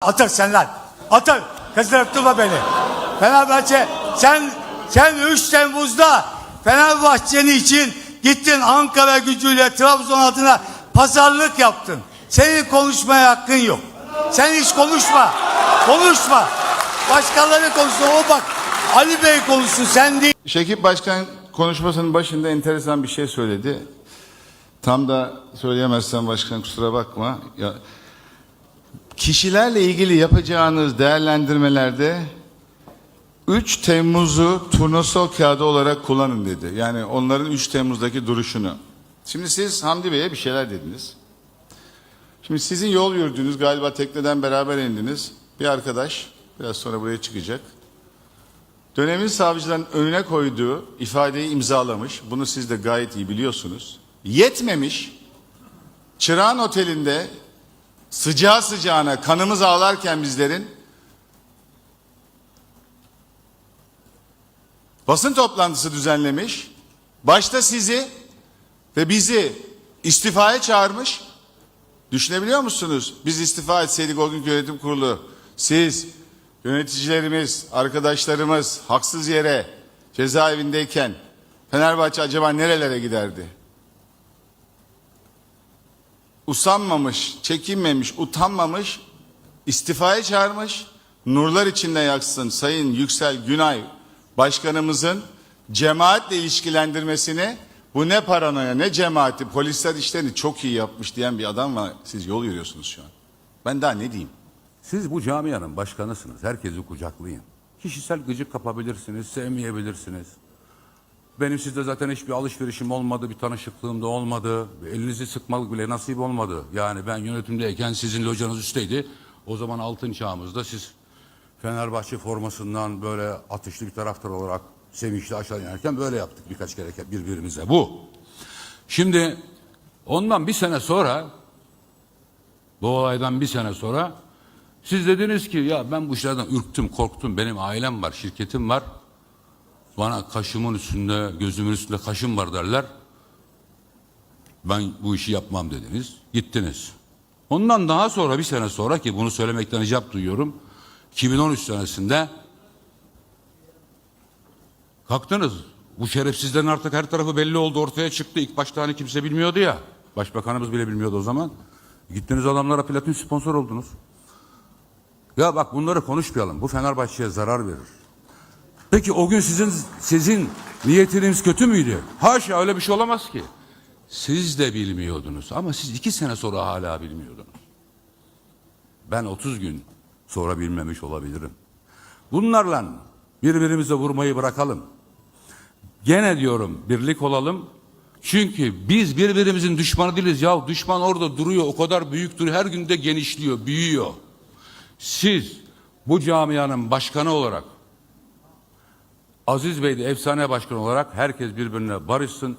Atır sen lan. Atır. Kızdırıp durma beni. Fenerbahçe sen sen 3 Temmuz'da Fenerbahçe'nin için gittin Ankara gücüyle Trabzon adına pazarlık yaptın. Senin konuşmaya hakkın yok. Sen hiç konuşma. Konuşma. Başkaları konuşsun. O bak Ali Bey konuşsun sen değil. Şekip Başkan konuşmasının başında enteresan bir şey söyledi. Tam da söyleyemezsem başkan kusura bakma. Ya, kişilerle ilgili yapacağınız değerlendirmelerde 3 Temmuz'u turnusol kağıdı olarak kullanın dedi. Yani onların 3 Temmuz'daki duruşunu. Şimdi siz Hamdi Bey'e bir şeyler dediniz. Şimdi sizin yol yürüdüğünüz galiba tekneden beraber indiniz. Bir arkadaş biraz sonra buraya çıkacak. Dönemin savcıların önüne koyduğu ifadeyi imzalamış. Bunu siz de gayet iyi biliyorsunuz. Yetmemiş. Çırağan Oteli'nde sıcağı sıcağına kanımız ağlarken bizlerin basın toplantısı düzenlemiş. Başta sizi ve bizi istifaya çağırmış. Düşünebiliyor musunuz? Biz istifa etseydik o günkü yönetim kurulu, siz, yöneticilerimiz, arkadaşlarımız haksız yere cezaevindeyken Fenerbahçe acaba nerelere giderdi? Usanmamış, çekinmemiş, utanmamış, istifaya çağırmış. Nurlar içinde yaksın Sayın Yüksel Günay Başkanımızın cemaatle ilişkilendirmesini bu ne paranoya ne cemaati polisler işlerini çok iyi yapmış diyen bir adam var. Siz yol yürüyorsunuz şu an. Ben daha ne diyeyim? Siz bu camianın başkanısınız. Herkesi kucaklayın. Kişisel gıcık kapabilirsiniz, sevmeyebilirsiniz. Benim sizde zaten hiçbir alışverişim olmadı, bir tanışıklığım da olmadı. Elinizi sıkmak bile nasip olmadı. Yani ben yönetimdeyken sizin locanız üstteydi. O zaman altın çağımızda siz Fenerbahçe formasından böyle atışlı bir taraftar olarak sevinçli aşağı inerken böyle yaptık birkaç kere birbirimize. Bu. Şimdi ondan bir sene sonra bu olaydan bir sene sonra siz dediniz ki ya ben bu işlerden ürktüm, korktum. Benim ailem var, şirketim var. Bana kaşımın üstünde, gözümün üstünde kaşım var derler. Ben bu işi yapmam dediniz. Gittiniz. Ondan daha sonra bir sene sonra ki bunu söylemekten icap duyuyorum. 2013 senesinde kalktınız. Bu şerefsizlerin artık her tarafı belli oldu ortaya çıktı. İlk başta hani kimse bilmiyordu ya. Başbakanımız bile bilmiyordu o zaman. Gittiniz adamlara platin sponsor oldunuz. Ya bak bunları konuşmayalım. Bu Fenerbahçe'ye zarar verir. Peki o gün sizin sizin niyetiniz kötü müydü? Haşa öyle bir şey olamaz ki. Siz de bilmiyordunuz ama siz iki sene sonra hala bilmiyordunuz. Ben 30 gün sonra bilmemiş olabilirim. Bunlarla birbirimize vurmayı bırakalım. Gene diyorum birlik olalım. Çünkü biz birbirimizin düşmanı değiliz. Ya düşman orada duruyor o kadar büyük duruyor. Her günde genişliyor, büyüyor. Siz bu camianın başkanı olarak Aziz Bey de efsane başkan olarak herkes birbirine barışsın.